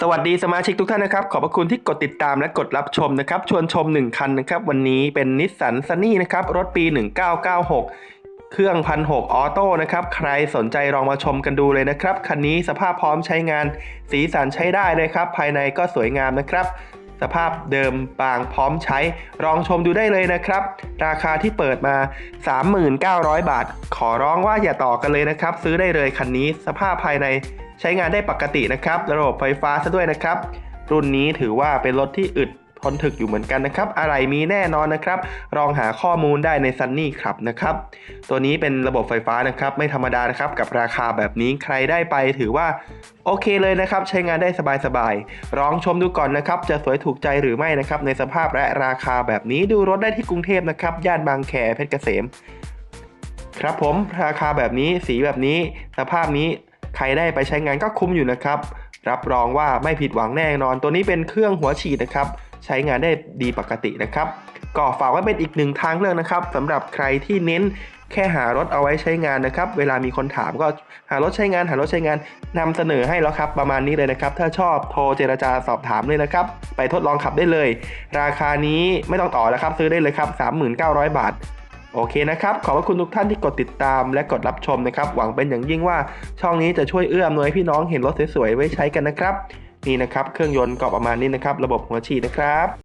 สวัสดีสมาชิกทุกท่านนะครับ ขอบพระคุณที่กดติดตามและกดรับชมนะครับ ชวนชม 1 คันนะครับ วันนี้เป็นนิสสันซันนี่นะครับ รถปี 1996 เครื่องพันหกออโต้นะครับ ใครสนใจลองมาชมกันดูเลยนะครับ คันนี้สภาพพร้อมใช้งาน สีสันใช้ได้เลยครับ ภายในก็สวยงามนะครับ สภาพเดิมบางพร้อมใช้ลองชมดูได้เลยนะครับ ราคาที่เปิดมา 39,000 บาท ขอร้องว่าอย่าต่อกันเลยนะครับ ซื้อได้เลยคันนี้สภาพภายใน ใช้งานได้ปกตินะครับ ระบบไฟฟ้าซะด้วยนะครับ รุ่นนี้ถือว่าเป็นรถที่อึดทนถึกอยู่เหมือนกันนะครับ อะไรมีแน่นอนนะครับ ลองหาข้อมูลได้ในซันนี่ครับนะครับ ตัวนี้เป็นระบบไฟฟ้านะครับ ไม่ธรรมดานะครับ กับราคาแบบนี้ใครได้ไปถือว่าโอเคเลยนะครับ ใช้งานได้สบายๆลองชมดูก่อนนะครับ จะสวยถูกใจหรือไม่นะครับ ในสภาพและราคาแบบนี้ดูรถได้ที่กรุงเทพนะครับ ย่านบางแคเพชรเกษม ครับผม ราคาแบบนี้ สีแบบนี้ สภาพนี้ ใครได้ไปใช้งานก็คุ้มอยู่นะครับ รับรองว่าไม่ผิดหวังแน่นอน ตัวนี้เป็นเครื่องหัวฉีดนะครับ ใช้งานได้ดีปกตินะครับ ก็ฝากไว้เป็นอีกหนึ่งทางเลือกนะครับสำหรับใครที่เน้นแค่หารถเอาไว้ใช้งานนะครับ เวลามีคนถามก็หารถใช้งาน หารถใช้งานนำเสนอให้แล้วครับ ประมาณนี้เลยนะครับ ถ้าชอบโทรเจรจาสอบถามเลยนะครับ ไปทดลองขับได้เลย ราคานี้ไม่ต้องต่อแล้วครับ ซื้อได้เลยครับ 39,000 บาท โอเคนะครับ ขอบพระคุณทุกท่านที่กดติดตามและกดรับชมนะครับ หวังเป็นอย่างยิ่งว่าช่องนี้จะช่วยเอื้ออำนวยให้พี่น้องเห็นรถสวยๆไว้ใช้กันนะครับ นี่นะครับ เครื่องยนต์ก็ประมาณนี้นะครับ ระบบหัวฉีดนะครับ